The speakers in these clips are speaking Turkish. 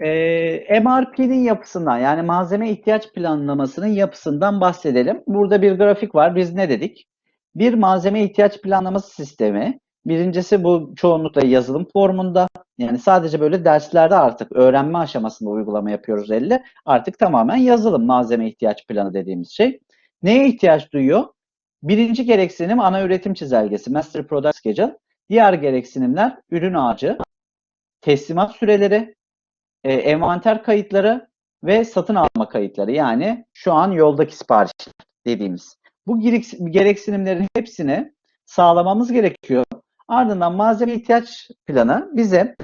Ee, MRP'nin yapısından yani malzeme ihtiyaç planlamasının yapısından bahsedelim. Burada bir grafik var. Biz ne dedik? Bir malzeme ihtiyaç planlaması sistemi. Birincisi bu çoğunlukla yazılım formunda. Yani sadece böyle derslerde artık öğrenme aşamasında uygulama yapıyoruz elle. Artık tamamen yazılım malzeme ihtiyaç planı dediğimiz şey. Neye ihtiyaç duyuyor? Birinci gereksinim ana üretim çizelgesi, Master Product Schedule. Diğer gereksinimler ürün ağacı, teslimat süreleri, e, envanter kayıtları ve satın alma kayıtları. Yani şu an yoldaki siparişler dediğimiz. Bu gereksinimlerin hepsini sağlamamız gerekiyor. Ardından malzeme ihtiyaç planı bize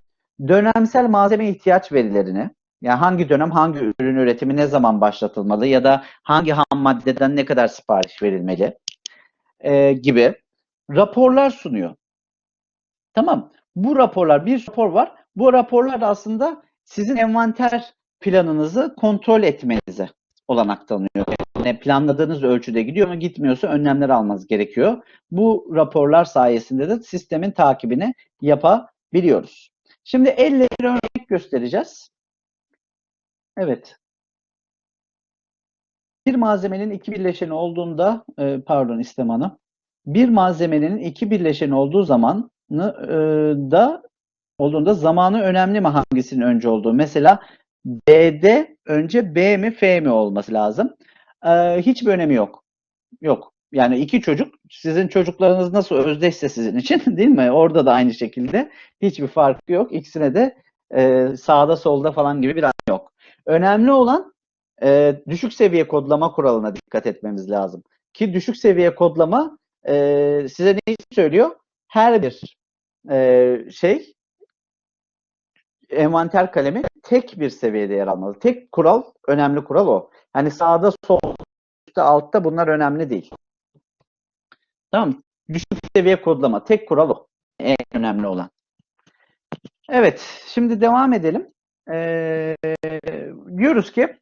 dönemsel malzeme ihtiyaç verilerini, yani hangi dönem hangi ürün üretimi ne zaman başlatılmalı ya da hangi ham maddeden ne kadar sipariş verilmeli e, gibi raporlar sunuyor. Tamam. Bu raporlar, bir rapor var. Bu raporlar da aslında sizin envanter planınızı kontrol etmenize olanak tanıyor. Yani planladığınız ölçüde gidiyor mu gitmiyorsa önlemler almanız gerekiyor. Bu raporlar sayesinde de sistemin takibini yapabiliyoruz. Şimdi elle bir örnek göstereceğiz. Evet. Bir malzemenin iki birleşeni olduğunda, e, pardon İstem Hanım, bir malzemenin iki birleşeni olduğu zaman e, da olduğunda zamanı önemli mi hangisinin önce olduğu? Mesela D'de önce B mi F mi olması lazım. Ee, hiçbir önemi yok. Yok. Yani iki çocuk sizin çocuklarınız nasıl özdeşse sizin için değil mi? Orada da aynı şekilde hiçbir farkı yok. İkisine de e, sağda solda falan gibi bir an yok. Önemli olan e, düşük seviye kodlama kuralına dikkat etmemiz lazım. Ki düşük seviye kodlama e, size ne söylüyor? Her bir e, şey envanter kalemi tek bir seviyede yer almalı. Tek kural, önemli kural o. Hani sağda, solda, altta bunlar önemli değil. Tamam Düşük seviye kodlama. Tek kural o. En önemli olan. Evet. Şimdi devam edelim. Ee, diyoruz ki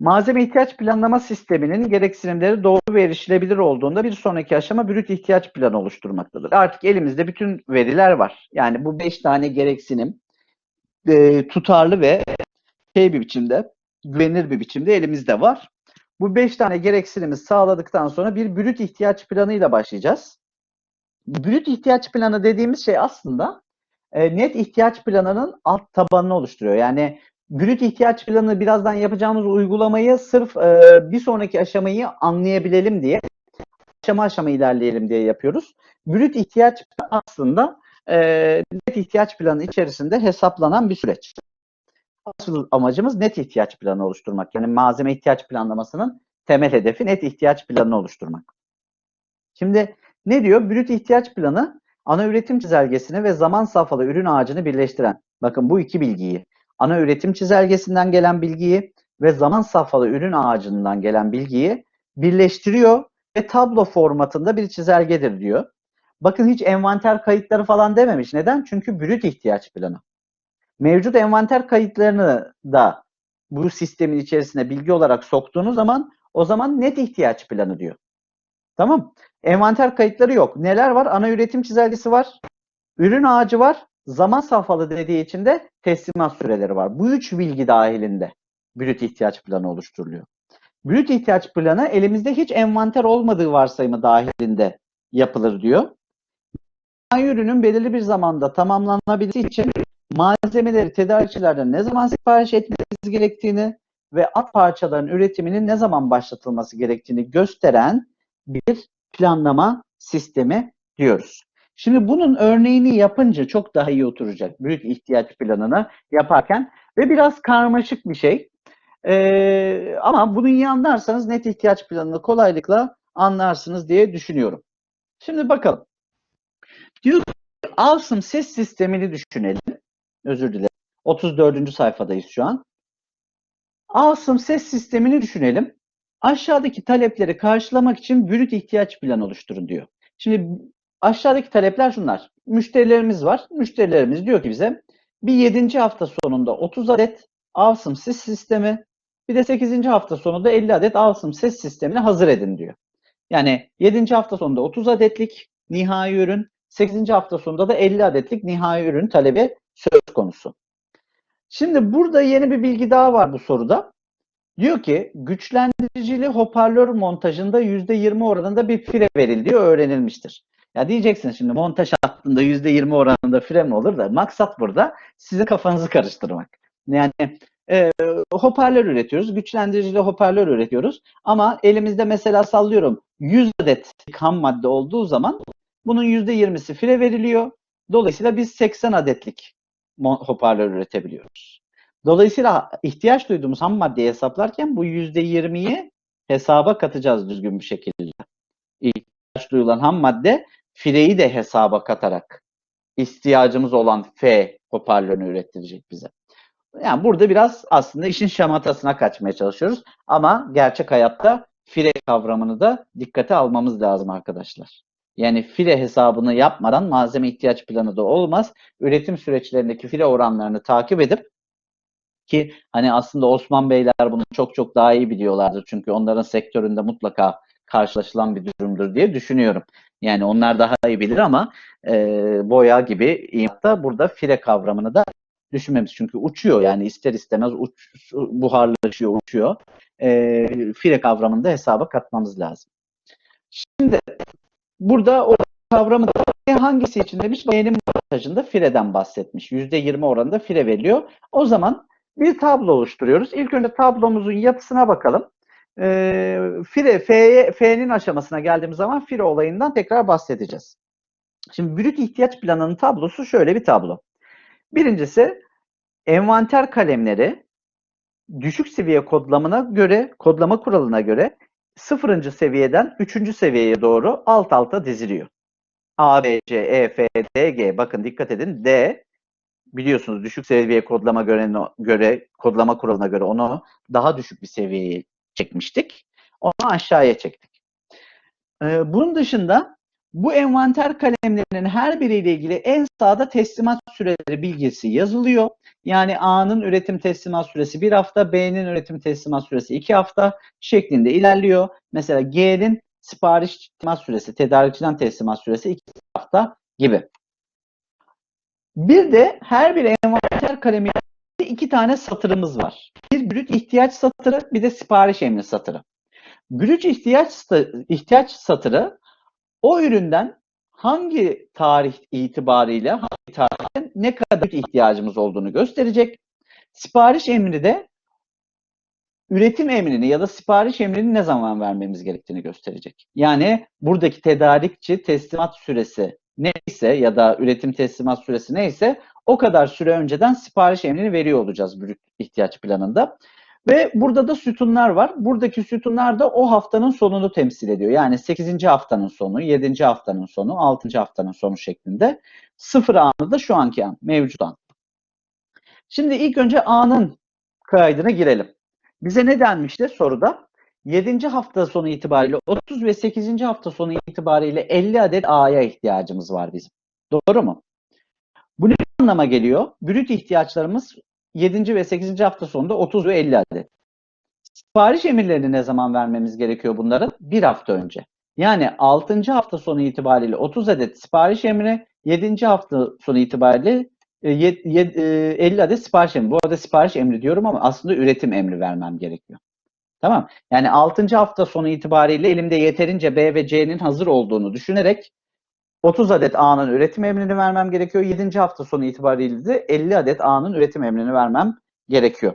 malzeme ihtiyaç planlama sisteminin gereksinimleri doğru ve erişilebilir olduğunda bir sonraki aşama brüt ihtiyaç planı oluşturmaktadır. Artık elimizde bütün veriler var. Yani bu beş tane gereksinim e, tutarlı ve şey bir biçimde, güvenilir bir biçimde elimizde var. Bu beş tane gereksinimi sağladıktan sonra bir brüt ihtiyaç planıyla başlayacağız. Brüt ihtiyaç planı dediğimiz şey aslında e, net ihtiyaç planının alt tabanını oluşturuyor. Yani brüt ihtiyaç planı birazdan yapacağımız uygulamayı sırf e, bir sonraki aşamayı anlayabilelim diye aşama aşama ilerleyelim diye yapıyoruz. Brüt ihtiyaç aslında e, net ihtiyaç planı içerisinde hesaplanan bir süreç. Asıl amacımız net ihtiyaç planı oluşturmak. Yani malzeme ihtiyaç planlamasının temel hedefi net ihtiyaç planını oluşturmak. Şimdi ne diyor? Brüt ihtiyaç planı ana üretim çizelgesini ve zaman safhalı ürün ağacını birleştiren. Bakın bu iki bilgiyi. Ana üretim çizelgesinden gelen bilgiyi ve zaman safhalı ürün ağacından gelen bilgiyi birleştiriyor ve tablo formatında bir çizelgedir diyor. Bakın hiç envanter kayıtları falan dememiş. Neden? Çünkü brüt ihtiyaç planı. Mevcut envanter kayıtlarını da bu sistemin içerisine bilgi olarak soktuğunuz zaman o zaman net ihtiyaç planı diyor. Tamam. Envanter kayıtları yok. Neler var? Ana üretim çizelgesi var. Ürün ağacı var. Zaman safhalı dediği için de teslimat süreleri var. Bu üç bilgi dahilinde brüt ihtiyaç planı oluşturuluyor. Brüt ihtiyaç planı elimizde hiç envanter olmadığı varsayımı dahilinde yapılır diyor ürünün belirli bir zamanda tamamlanabilmesi için malzemeleri tedarikçilerden ne zaman sipariş etmeniz gerektiğini ve at parçaların üretiminin ne zaman başlatılması gerektiğini gösteren bir planlama sistemi diyoruz. Şimdi bunun örneğini yapınca çok daha iyi oturacak. Büyük ihtiyaç planını yaparken ve biraz karmaşık bir şey. Ee, ama bunu iyi anlarsanız net ihtiyaç planını kolaylıkla anlarsınız diye düşünüyorum. Şimdi bakalım. Diyor ki Awesome ses sistemini düşünelim. Özür dilerim. 34. sayfadayız şu an. Awesome ses sistemini düşünelim. Aşağıdaki talepleri karşılamak için brüt ihtiyaç planı oluşturun diyor. Şimdi aşağıdaki talepler şunlar. Müşterilerimiz var. Müşterilerimiz diyor ki bize bir 7. hafta sonunda 30 adet Awesome ses sistemi bir de 8. hafta sonunda 50 adet Awesome ses sistemini hazır edin diyor. Yani 7. hafta sonunda 30 adetlik nihai ürün, 8. hafta sonunda da 50 adetlik nihai ürün talebi söz konusu. Şimdi burada yeni bir bilgi daha var bu soruda. Diyor ki güçlendiricili hoparlör montajında %20 oranında bir fire verildiği öğrenilmiştir. Ya diyeceksin şimdi montaj hattında %20 oranında fire mi olur da maksat burada sizin kafanızı karıştırmak. Yani e, hoparlör üretiyoruz, güçlendiricili hoparlör üretiyoruz ama elimizde mesela sallıyorum 100 adet ham madde olduğu zaman bunun %20'si fire veriliyor. Dolayısıyla biz 80 adetlik hoparlör üretebiliyoruz. Dolayısıyla ihtiyaç duyduğumuz ham maddeyi hesaplarken bu %20'yi hesaba katacağız düzgün bir şekilde. İhtiyaç duyulan ham madde fireyi de hesaba katarak ihtiyacımız olan F hoparlörünü ürettirecek bize. Yani burada biraz aslında işin şamatasına kaçmaya çalışıyoruz. Ama gerçek hayatta fire kavramını da dikkate almamız lazım arkadaşlar. Yani file hesabını yapmadan malzeme ihtiyaç planı da olmaz. Üretim süreçlerindeki file oranlarını takip edip ki hani aslında Osman Beyler bunu çok çok daha iyi biliyorlardır. Çünkü onların sektöründe mutlaka karşılaşılan bir durumdur diye düşünüyorum. Yani onlar daha iyi bilir ama e, boya gibi imatta burada file kavramını da düşünmemiz. Çünkü uçuyor yani ister istemez uç, buharlaşıyor, uçuyor. E, file kavramını da hesaba katmamız lazım. Şimdi burada o kavramı da hangisi için demiş? Beğenim montajında fireden bahsetmiş. %20 oranında fire veriliyor. O zaman bir tablo oluşturuyoruz. İlk önce tablomuzun yapısına bakalım. E, fire, F'ye, F'nin aşamasına geldiğimiz zaman fire olayından tekrar bahsedeceğiz. Şimdi brüt ihtiyaç planının tablosu şöyle bir tablo. Birincisi envanter kalemleri düşük seviye kodlamına göre, kodlama kuralına göre sıfırıncı seviyeden üçüncü seviyeye doğru alt alta diziliyor. A, B, C, E, F, D, G. Bakın dikkat edin. D biliyorsunuz düşük seviye kodlama göre, göre kodlama kuralına göre onu daha düşük bir seviyeye çekmiştik. Onu aşağıya çektik. Ee, bunun dışında bu envanter kalemlerinin her biriyle ilgili en sağda teslimat süreleri bilgisi yazılıyor. Yani A'nın üretim teslimat süresi bir hafta, B'nin üretim teslimat süresi iki hafta şeklinde ilerliyor. Mesela G'nin sipariş teslimat süresi, tedarikçiden teslimat süresi iki hafta gibi. Bir de her bir envanter kalemi iki tane satırımız var. Bir brüt ihtiyaç satırı, bir de sipariş emri satırı. Brüt ihtiyaç, ihtiyaç satırı o üründen hangi tarih itibariyle, hangi tarihten ne kadar ihtiyacımız olduğunu gösterecek. Sipariş emri de üretim emrini ya da sipariş emrini ne zaman vermemiz gerektiğini gösterecek. Yani buradaki tedarikçi teslimat süresi neyse ya da üretim teslimat süresi neyse o kadar süre önceden sipariş emrini veriyor olacağız brüt ihtiyaç planında. Ve burada da sütunlar var. Buradaki sütunlar da o haftanın sonunu temsil ediyor. Yani 8. haftanın sonu, 7. haftanın sonu, 6. haftanın sonu şeklinde. Sıfır anı da şu anki an, mevcut an. Şimdi ilk önce anın kaydına girelim. Bize ne denmişti soruda? 7. hafta sonu itibariyle 30 ve 8. hafta sonu itibariyle 50 adet A'ya ihtiyacımız var bizim. Doğru mu? Bu ne anlama geliyor? Brüt ihtiyaçlarımız 7. ve 8. hafta sonunda 30 ve 50 adet. Sipariş emirlerini ne zaman vermemiz gerekiyor bunların? Bir hafta önce. Yani 6. hafta sonu itibariyle 30 adet sipariş emri, 7. hafta sonu itibariyle 50 e, adet sipariş emri. Bu arada sipariş emri diyorum ama aslında üretim emri vermem gerekiyor. Tamam. Yani 6. hafta sonu itibariyle elimde yeterince B ve C'nin hazır olduğunu düşünerek 30 adet A'nın üretim emrini vermem gerekiyor. 7. hafta sonu itibariyle de 50 adet A'nın üretim emrini vermem gerekiyor.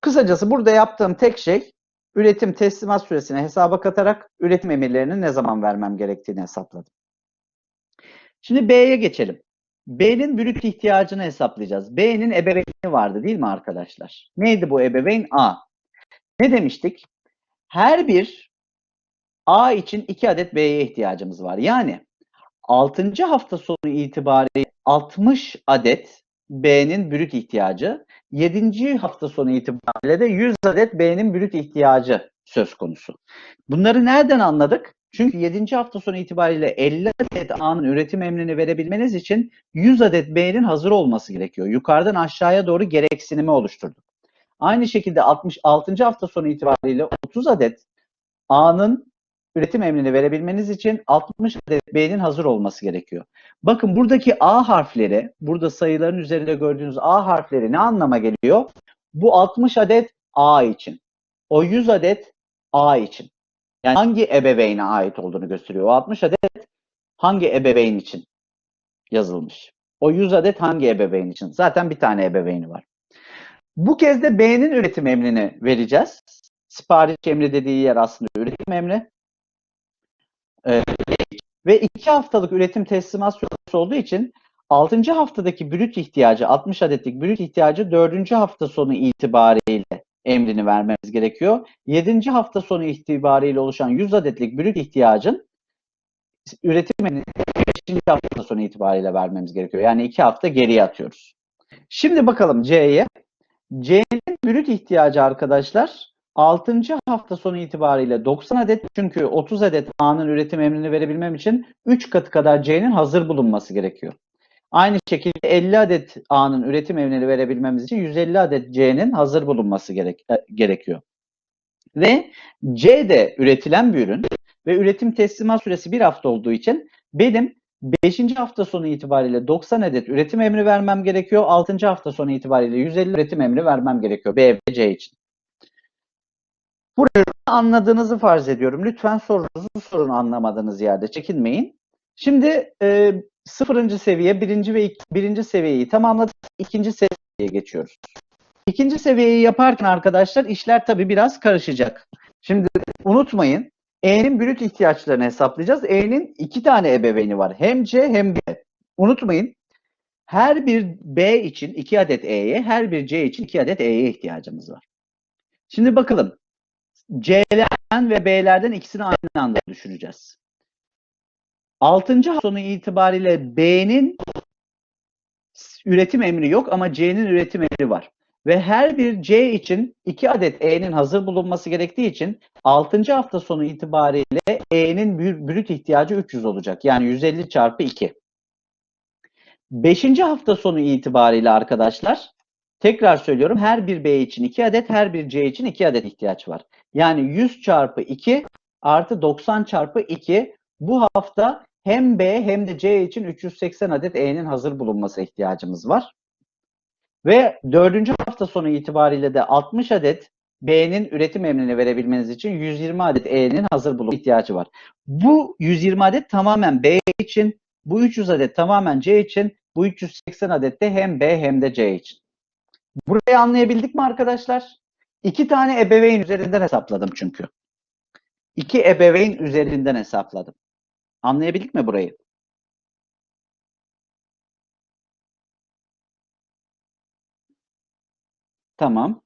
Kısacası burada yaptığım tek şey üretim teslimat süresine hesaba katarak üretim emirlerini ne zaman vermem gerektiğini hesapladım. Şimdi B'ye geçelim. B'nin brüt ihtiyacını hesaplayacağız. B'nin ebeveyni vardı değil mi arkadaşlar? Neydi bu ebeveyn? A. Ne demiştik? Her bir A için 2 adet B'ye ihtiyacımız var. Yani 6. hafta sonu itibariyle 60 adet B'nin brüt ihtiyacı, 7. hafta sonu itibariyle de 100 adet B'nin brüt ihtiyacı söz konusu. Bunları nereden anladık? Çünkü 7. hafta sonu itibariyle 50 adet A'nın üretim emrini verebilmeniz için 100 adet B'nin hazır olması gerekiyor. Yukarıdan aşağıya doğru gereksinimi oluşturduk. Aynı şekilde 66. hafta sonu itibariyle 30 adet A'nın üretim emrini verebilmeniz için 60 adet B'nin hazır olması gerekiyor. Bakın buradaki A harfleri, burada sayıların üzerinde gördüğünüz A harfleri ne anlama geliyor? Bu 60 adet A için. O 100 adet A için. Yani hangi ebeveyne ait olduğunu gösteriyor. O 60 adet hangi ebeveyn için yazılmış. O 100 adet hangi ebeveyn için? Zaten bir tane ebeveyni var. Bu kez de B'nin üretim emrini vereceğiz. Sipariş emri dediği yer aslında üretim emri. Ee, ve 2 haftalık üretim teslimat süresi olduğu için 6. haftadaki brüt ihtiyacı, 60 adetlik brüt ihtiyacı 4. hafta sonu itibariyle emrini vermemiz gerekiyor. 7. hafta sonu itibariyle oluşan 100 adetlik brüt ihtiyacın üretim emrini 5. hafta sonu itibariyle vermemiz gerekiyor. Yani 2 hafta geriye atıyoruz. Şimdi bakalım C'ye. C'nin brüt ihtiyacı arkadaşlar 6. hafta sonu itibariyle 90 adet çünkü 30 adet A'nın üretim emrini verebilmem için 3 katı kadar C'nin hazır bulunması gerekiyor. Aynı şekilde 50 adet A'nın üretim emrini verebilmemiz için 150 adet C'nin hazır bulunması gerek, e, gerekiyor. Ve C de üretilen bir ürün ve üretim teslimat süresi bir hafta olduğu için benim 5. hafta sonu itibariyle 90 adet üretim emri vermem gerekiyor. 6. hafta sonu itibariyle 150 üretim emri vermem gerekiyor B ve C için. Burayı anladığınızı farz ediyorum. Lütfen sorunuzu sorun anlamadığınız yerde. Çekinmeyin. Şimdi e, sıfırıncı seviye, birinci ve iki, birinci seviyeyi tamamladık. İkinci seviyeye geçiyoruz. İkinci seviyeyi yaparken arkadaşlar işler tabii biraz karışacak. Şimdi unutmayın E'nin brüt ihtiyaçlarını hesaplayacağız. E'nin iki tane ebeveyni var. Hem C hem B. Unutmayın her bir B için 2 adet E'ye, her bir C için 2 adet E'ye ihtiyacımız var. Şimdi bakalım. C'lerden ve B'lerden ikisini aynı anda düşüreceğiz. 6. sonu itibariyle B'nin üretim emri yok ama C'nin üretim emri var. Ve her bir C için 2 adet E'nin hazır bulunması gerektiği için 6. hafta sonu itibariyle E'nin brüt ihtiyacı 300 olacak. Yani 150 çarpı 2. 5. hafta sonu itibariyle arkadaşlar tekrar söylüyorum her bir B için 2 adet her bir C için 2 adet ihtiyaç var. Yani 100 çarpı 2 artı 90 çarpı 2 bu hafta hem B hem de C için 380 adet E'nin hazır bulunması ihtiyacımız var. Ve dördüncü hafta sonu itibariyle de 60 adet B'nin üretim emrini verebilmeniz için 120 adet E'nin hazır bulunma ihtiyacı var. Bu 120 adet tamamen B için, bu 300 adet tamamen C için, bu 380 adet de hem B hem de C için. Burayı anlayabildik mi arkadaşlar? İki tane ebeveyn üzerinden hesapladım çünkü. İki ebeveyn üzerinden hesapladım. Anlayabildik mi burayı? Tamam.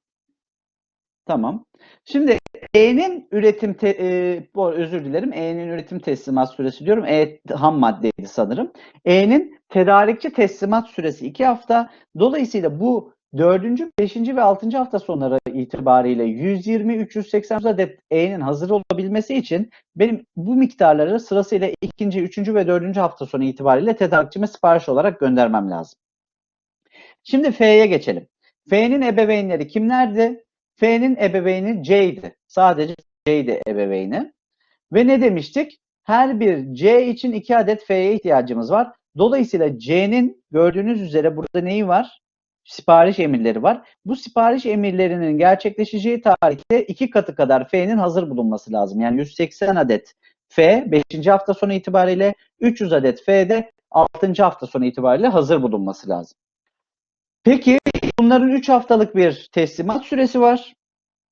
Tamam. Şimdi E'nin üretim te, e, bu özür dilerim. E'nin üretim teslimat süresi diyorum. E ham maddeydi sanırım. E'nin tedarikçi teslimat süresi 2 hafta. Dolayısıyla bu 4. 5. ve 6. hafta sonları itibariyle 120-380 adet E'nin hazır olabilmesi için benim bu miktarları sırasıyla 2. 3. ve 4. hafta sonu itibariyle tedarikçime sipariş olarak göndermem lazım. Şimdi F'ye geçelim. F'nin ebeveynleri kimlerdi? F'nin ebeveyni C'ydi. Sadece C'ydi ebeveyni. Ve ne demiştik? Her bir C için 2 adet F'ye ihtiyacımız var. Dolayısıyla C'nin gördüğünüz üzere burada neyi var? Sipariş emirleri var. Bu sipariş emirlerinin gerçekleşeceği tarihte iki katı kadar F'nin hazır bulunması lazım. Yani 180 adet F 5. hafta sonu itibariyle 300 adet F'de 6. hafta sonu itibariyle hazır bulunması lazım. Peki bunların 3 haftalık bir teslimat süresi var.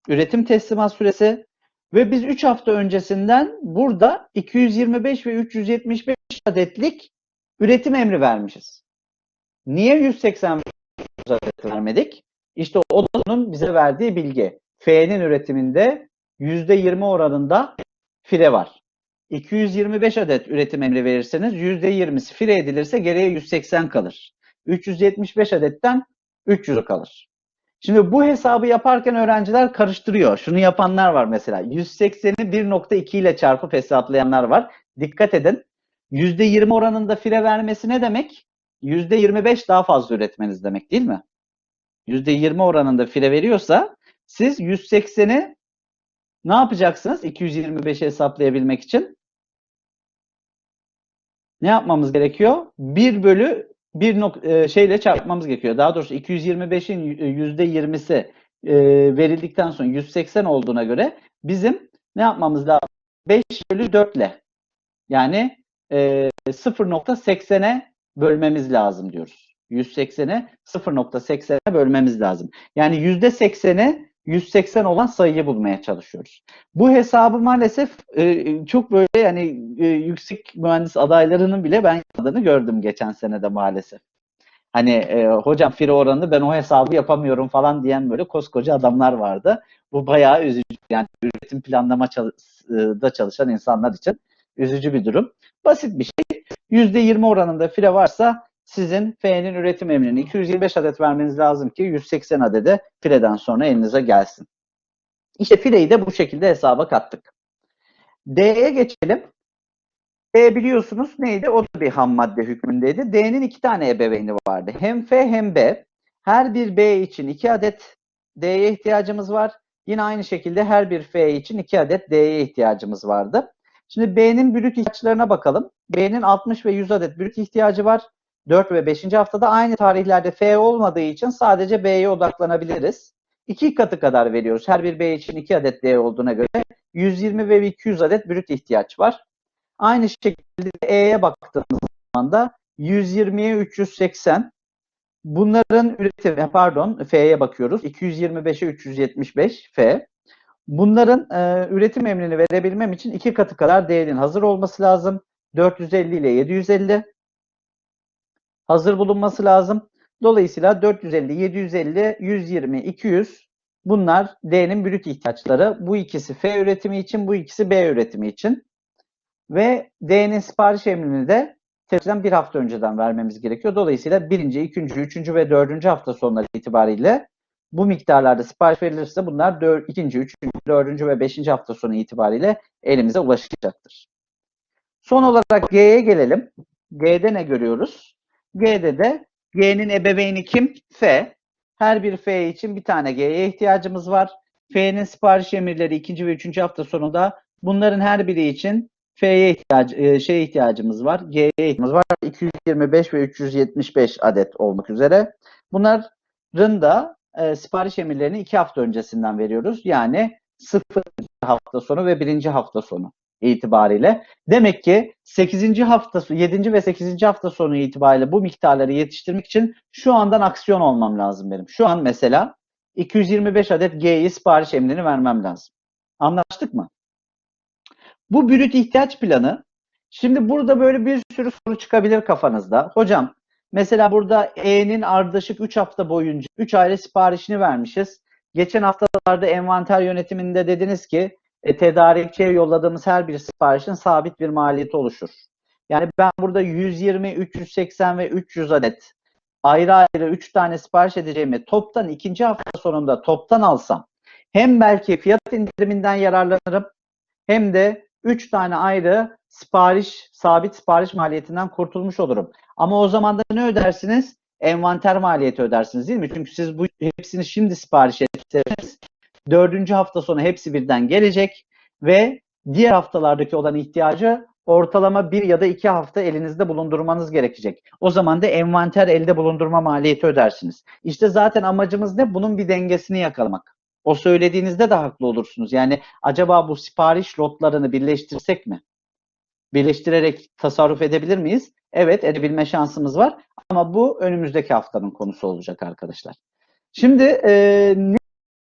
Üretim teslimat süresi. Ve biz 3 hafta öncesinden burada 225 ve 375 adetlik üretim emri vermişiz. Niye 180 adet vermedik? İşte o da onun bize verdiği bilgi. F'nin üretiminde %20 oranında fire var. 225 adet üretim emri verirseniz %20'si fire edilirse geriye 180 kalır. 375 adetten 300 kalır. Şimdi bu hesabı yaparken öğrenciler karıştırıyor. Şunu yapanlar var mesela. 180'i 1.2 ile çarpıp hesaplayanlar var. Dikkat edin. %20 oranında fire vermesi ne demek? %25 daha fazla üretmeniz demek değil mi? %20 oranında fire veriyorsa siz 180'i Ne yapacaksınız 225'i hesaplayabilmek için? Ne yapmamız gerekiyor? 1 bölü 1 nok e, şeyle çarpmamız gerekiyor. Daha doğrusu 225'in %20'si e, verildikten sonra 180 olduğuna göre bizim ne yapmamız lazım? 5 bölü 4 ile yani e, 0.80'e bölmemiz lazım diyoruz. 180'e 0.80'e bölmemiz lazım. Yani %80'e 180 olan sayıyı bulmaya çalışıyoruz. Bu hesabı maalesef e, çok böyle yani e, yüksek mühendis adaylarının bile ben adını gördüm geçen senede maalesef. Hani e, hocam fire oranı ben o hesabı yapamıyorum falan diyen böyle koskoca adamlar vardı. Bu bayağı üzücü. Yani üretim planlama çalış, da çalışan insanlar için üzücü bir durum. Basit bir şey. %20 oranında fire varsa sizin F'nin üretim emrini 225 adet vermeniz lazım ki 180 adede fileden sonra elinize gelsin. İşte fileyi de bu şekilde hesaba kattık. D'ye geçelim. D biliyorsunuz neydi? O da bir ham madde hükmündeydi. D'nin iki tane ebeveyni vardı. Hem F hem B. Her bir B için iki adet D'ye ihtiyacımız var. Yine aynı şekilde her bir F için iki adet D'ye ihtiyacımız vardı. Şimdi B'nin brüt ihtiyaçlarına bakalım. B'nin 60 ve 100 adet brüt ihtiyacı var. 4 ve 5. haftada aynı tarihlerde F olmadığı için sadece B'ye odaklanabiliriz. 2 katı kadar veriyoruz. Her bir B için 2 adet D olduğuna göre 120 ve 200 adet brüt ihtiyaç var. Aynı şekilde E'ye baktığımız zaman da 120'ye 380. Bunların üretimi, pardon F'ye bakıyoruz. 225'e 375 F. Bunların e, üretim emrini verebilmem için iki katı kadar D'nin hazır olması lazım. 450 ile 750 hazır bulunması lazım. Dolayısıyla 450, 750, 120, 200 bunlar D'nin brüt ihtiyaçları. Bu ikisi F üretimi için, bu ikisi B üretimi için. Ve D'nin sipariş emrini de tercihten bir hafta önceden vermemiz gerekiyor. Dolayısıyla birinci, ikinci, üçüncü ve dördüncü hafta sonları itibariyle bu miktarlarda sipariş verilirse bunlar dör, ikinci, üçüncü, dördüncü ve beşinci hafta sonu itibariyle elimize ulaşacaktır. Son olarak G'ye gelelim. G'de ne görüyoruz? G'de de G'nin ebeveyni kim? F. Her bir F için bir tane G'ye ihtiyacımız var. F'nin sipariş emirleri ikinci ve üçüncü hafta sonunda bunların her biri için F'ye ihtiyaç, e, şey ihtiyacımız var. G'ye ihtiyacımız var. 225 ve 375 adet olmak üzere. Bunların da e, sipariş emirlerini iki hafta öncesinden veriyoruz. Yani sıfır hafta sonu ve birinci hafta sonu itibariyle. Demek ki 8. hafta 7. ve 8. hafta sonu itibariyle bu miktarları yetiştirmek için şu andan aksiyon olmam lazım benim. Şu an mesela 225 adet G'yi sipariş emrini vermem lazım. Anlaştık mı? Bu brüt ihtiyaç planı şimdi burada böyle bir sürü soru çıkabilir kafanızda. Hocam mesela burada E'nin ardışık 3 hafta boyunca 3 ayrı siparişini vermişiz. Geçen haftalarda envanter yönetiminde dediniz ki e, tedarikçiye yolladığımız her bir siparişin sabit bir maliyeti oluşur. Yani ben burada 120, 380 ve 300 adet ayrı ayrı 3 tane sipariş edeceğimi toptan ikinci hafta sonunda toptan alsam hem belki fiyat indiriminden yararlanırım hem de 3 tane ayrı sipariş, sabit sipariş maliyetinden kurtulmuş olurum. Ama o zaman da ne ödersiniz? Envanter maliyeti ödersiniz değil mi? Çünkü siz bu hepsini şimdi sipariş etseniz dördüncü hafta sonu hepsi birden gelecek ve diğer haftalardaki olan ihtiyacı ortalama bir ya da iki hafta elinizde bulundurmanız gerekecek. O zaman da envanter elde bulundurma maliyeti ödersiniz. İşte zaten amacımız ne? Bunun bir dengesini yakalamak. O söylediğinizde de haklı olursunuz. Yani acaba bu sipariş lotlarını birleştirsek mi? Birleştirerek tasarruf edebilir miyiz? Evet edebilme şansımız var ama bu önümüzdeki haftanın konusu olacak arkadaşlar. Şimdi e,